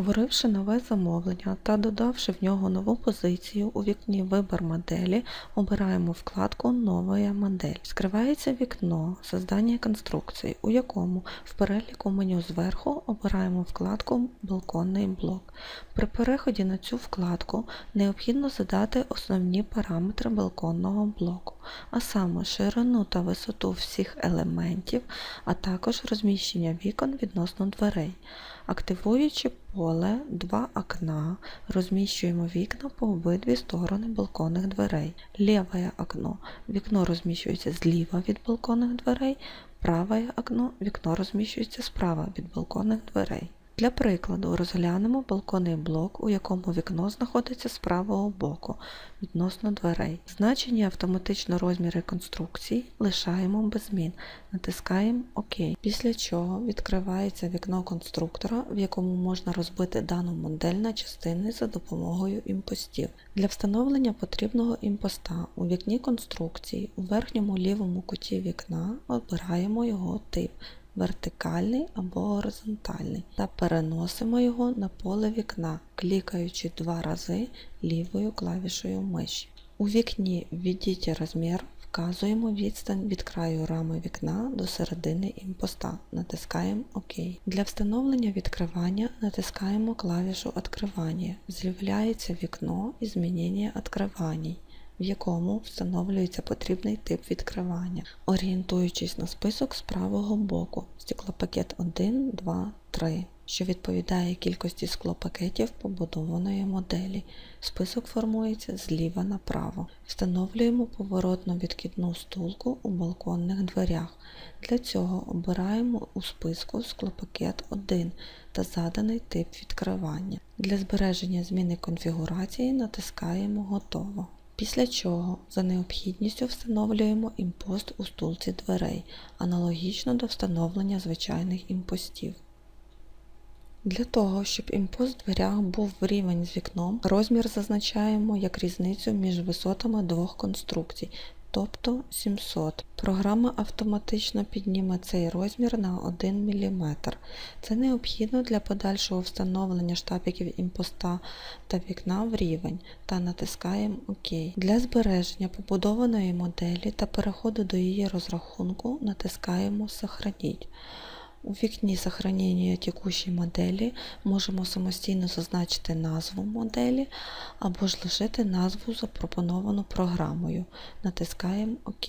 Створивши нове замовлення та додавши в нього нову позицію, у вікні Вибір моделі обираємо вкладку Нова модель. Скривається вікно Создання конструкції, у якому в переліку меню зверху обираємо вкладку Балконний блок. При переході на цю вкладку необхідно задати основні параметри балконного блоку, а саме ширину та висоту всіх елементів, а також розміщення вікон відносно дверей. Активуючи поле «Два окна», розміщуємо вікна по обидві сторони балконних дверей. Ліве окно – вікно розміщується зліва від балконних дверей, праве окно – вікно розміщується справа від балконних дверей. Для прикладу розглянемо балконний блок, у якому вікно знаходиться з правого боку відносно дверей. Значення автоматично розміри конструкції лишаємо без змін. Натискаємо ОК. Після чого відкривається вікно конструктора, в якому можна розбити дану модель на частини за допомогою імпостів. Для встановлення потрібного імпоста у вікні конструкції у верхньому лівому куті вікна обираємо його тип вертикальний або горизонтальний та переносимо його на поле вікна, клікаючи два рази лівою клавішою миші. У вікні Введіть розмір вказуємо відстань від краю рами вікна до середини імпоста. Натискаємо ОК. Для встановлення відкривання натискаємо клавішу «Откривання». З'являється вікно і змінення відкривань в якому встановлюється потрібний тип відкривання, орієнтуючись на список з правого боку стеклопакет 1, 2, 3, що відповідає кількості склопакетів побудованої моделі. Список формується зліва направо. Встановлюємо поворотну відкидну стулку у балконних дверях. Для цього обираємо у списку склопакет 1 та заданий тип відкривання. Для збереження зміни конфігурації натискаємо Готово. Після чого за необхідністю встановлюємо імпост у стулці дверей, аналогічно до встановлення звичайних імпостів. Для того, щоб імпост в дверях був в рівень з вікном, розмір зазначаємо як різницю між висотами двох конструкцій, тобто 700. Програма автоматично підніме цей розмір на 1 мм. Це необхідно для подальшого встановлення штапіків імпоста та вікна в рівень та натискаємо ОК. Для збереження побудованої моделі та переходу до її розрахунку натискаємо Сохраніть. У вікні сохранення текущей моделі можемо самостійно зазначити назву моделі або ж лишити назву запропоновану програмою. Натискаємо ОК.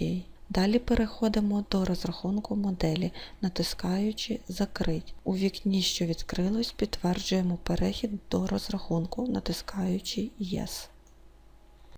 Далі переходимо до розрахунку моделі, натискаючи Закрить. У вікні, що відкрилось, підтверджуємо перехід до розрахунку, натискаючи Yes.